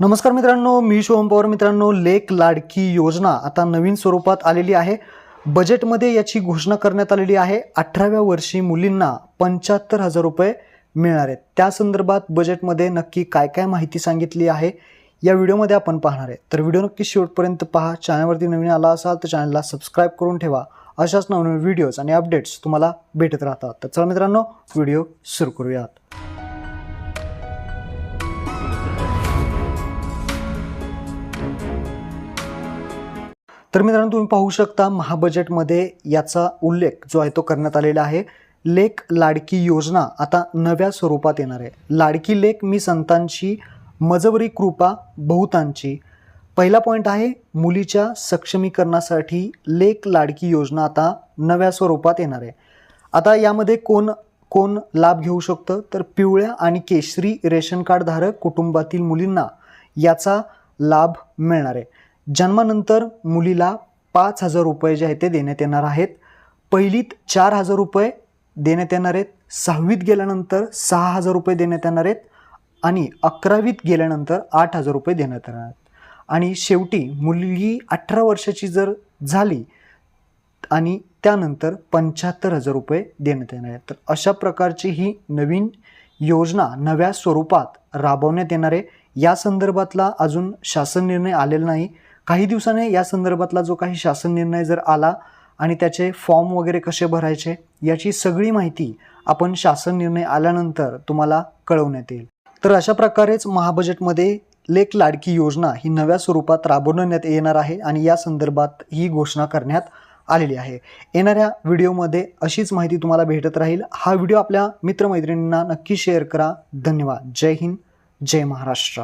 नमस्कार मित्रांनो मी शिवम पवार. मित्रांनो लेक लाडकी योजना आता नवीन स्वरूपात आलेली आहे. बजेटमध्ये याची घोषणा करण्यात आलेली आहे. अठराव्या वर्षी मुलींना पंच्याहत्तर हजार रुपये मिळणार आहेत. त्या संदर्भात बजेटमध्ये नक्की काय काय माहिती सांगितली आहे या व्हिडिओमध्ये आपण पाहणार आहे. तर व्हिडिओ नक्की शेवटपर्यंत पहा. चॅनलवरती नवीन आला असाल तर चॅनलला सबस्क्राईब करून ठेवा. अशाच नवनवीन व्हिडिओज आणि अपडेट्स तुम्हाला भेटत राहतात. तर चला मित्रांनो व्हिडिओ सुरू करूयात. तर मित्रांनो तुम्ही पाहू शकता महाबजेटमध्ये याचा उल्लेख जो आहे तो करण्यात आलेला आहे. लेख लाडकी योजना आता नव्या स्वरूपात येणार आहे. लाडकी लेख मी संतांची मजवरी कृपा बहुतांची. पहिला पॉईंट आहे मुलीच्या सक्षमीकरणासाठी लेख लाडकी योजना आता नव्या स्वरूपात येणार आहे. आता यामध्ये कोण कोण लाभ घेऊ शकतं? तर पिवळ्या आणि केशरी रेशन कार्डधारक कुटुंबातील मुलींना याचा लाभ मिळणार आहे. जन्मानंतर मुलीला पाच हजार रुपये जे आहेत ते देण्यात येणार आहेत. पहिलीत चार हजार रुपये देण्यात येणार आहेत. सहावीत गेल्यानंतर सहा हजार रुपये देण्यात येणार आहेत. आणि अकरावीत गेल्यानंतर आठ हजार रुपये देण्यात येणार आहेत. आणि शेवटी मुलगी अठरा वर्षाची जर झाली आणि त्यानंतर पंच्याहत्तर हजार रुपये देण्यात येणार आहेत. तर अशा प्रकारची ही नवीन योजना नव्या स्वरूपात राबवण्यात येणार आहे. या संदर्भातला अजून शासन निर्णय आलेला नाही. काही दिवसाने या संदर्भातला जो काही शासन निर्णय जर आला आणि त्याचे फॉर्म वगैरे कसे भरायचे याची सगळी माहिती आपण शासन निर्णय आल्यानंतर तुम्हाला कळवण्यात येईल. तर अशा प्रकारेच महाबजेटमध्ये लेख लाडकी योजना ही नव्या स्वरूपात राबवण्यात येणार आहे आणि या संदर्भात ही घोषणा करण्यात आलेली आहे. येणाऱ्या व्हिडिओमध्ये अशीच माहिती तुम्हाला भेटत राहील. हा व्हिडिओ आपल्या मित्रमैत्रिणींना नक्की शेअर करा. धन्यवाद. जय हिंद. जय महाराष्ट्र.